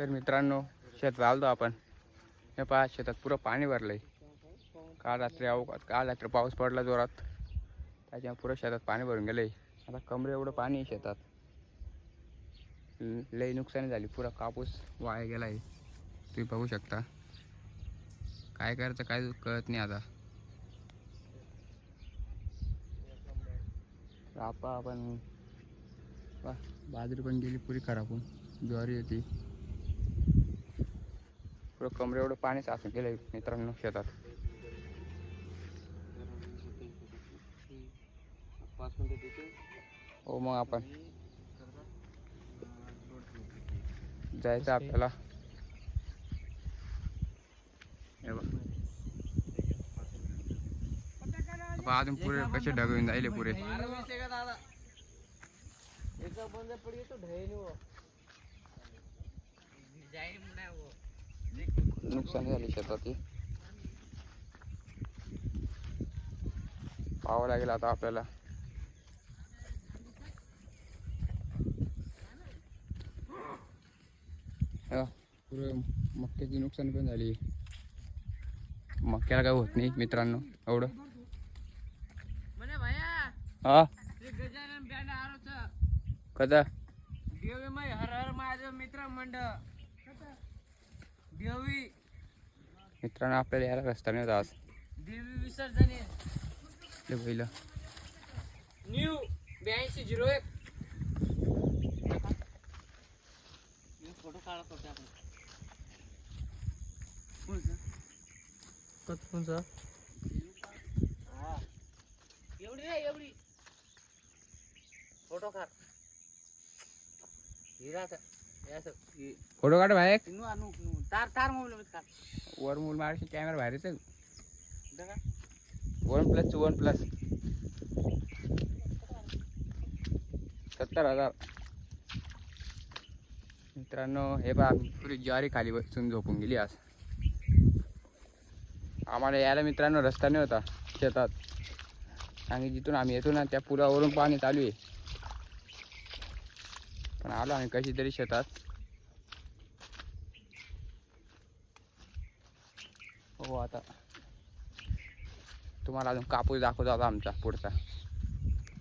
तर मित्रांनो शेत आलतो आपण. हे पहा शेतात पुरं पाणी भरलंय. काल रात्री अवकात काल रात्री पाऊस पडला जोरात. त्याच्यामुळे पुरं शेतात पाणी भरून गेलंय. आता कमरे एवढं पाणी आहे शेतात. लई नुकसानी झाली. पुरा कापूस वाया गेलाय. तुम्ही बघू शकता. काय करायचं काय कळत नाही आता. आपा आपण बाजरी पण गेली पुरी खराब होऊन. ज्वारी होती. पुरं कमरे एवढं पाणी साचून गेलंय मित्रांनो शेतात. पाच मिनिटं देते. हो मग आपण जायचं आपल्याला. अजून पुरे कसे ढगून जायले पुरे बंद पड़ी तो ढे नहीं वो नुकसान झाली शेताची. पाहावं लागेल आता आपल्याला. हा, पुरे मक्याची नुकसान पण झाली. मक्याला काय होत नाही मित्रांनो एवढं. हा? कदा देवी मै हर हर माझं मित्र मंडळ. देवी. मित्रांनो आपल्याला यायला रस्ता नाही होता आज. देवी विसर्जन ते पहिलं न्यू ब्याऐंशी झिरो एक. फोटो काढत होते आपण. कोणचा? एवढी रे एवढी. फोटो काढ. हिराचा फोटो काढ बाहेर. नु आणू तार तार मोबाईल वर मूल मारशी कॅमेरा बाहेर येतं. इथं का? One plus one plus. सत्तर हजार. मित्रांनो हे बा पुरी ज्वारी खाली बसून झोपून गेली आज. आम्हाला यायला मित्रांनो रस्ता नाही होता शेतात. आणि जिथून आम्ही येतो ना त्या पुलावरून पाणी चालू आहे. पण आलो आम्ही कशी तरी शेतात. हो आता. तुम्हाला अजून कापूस दाखवतो आता आमचा पुढचा.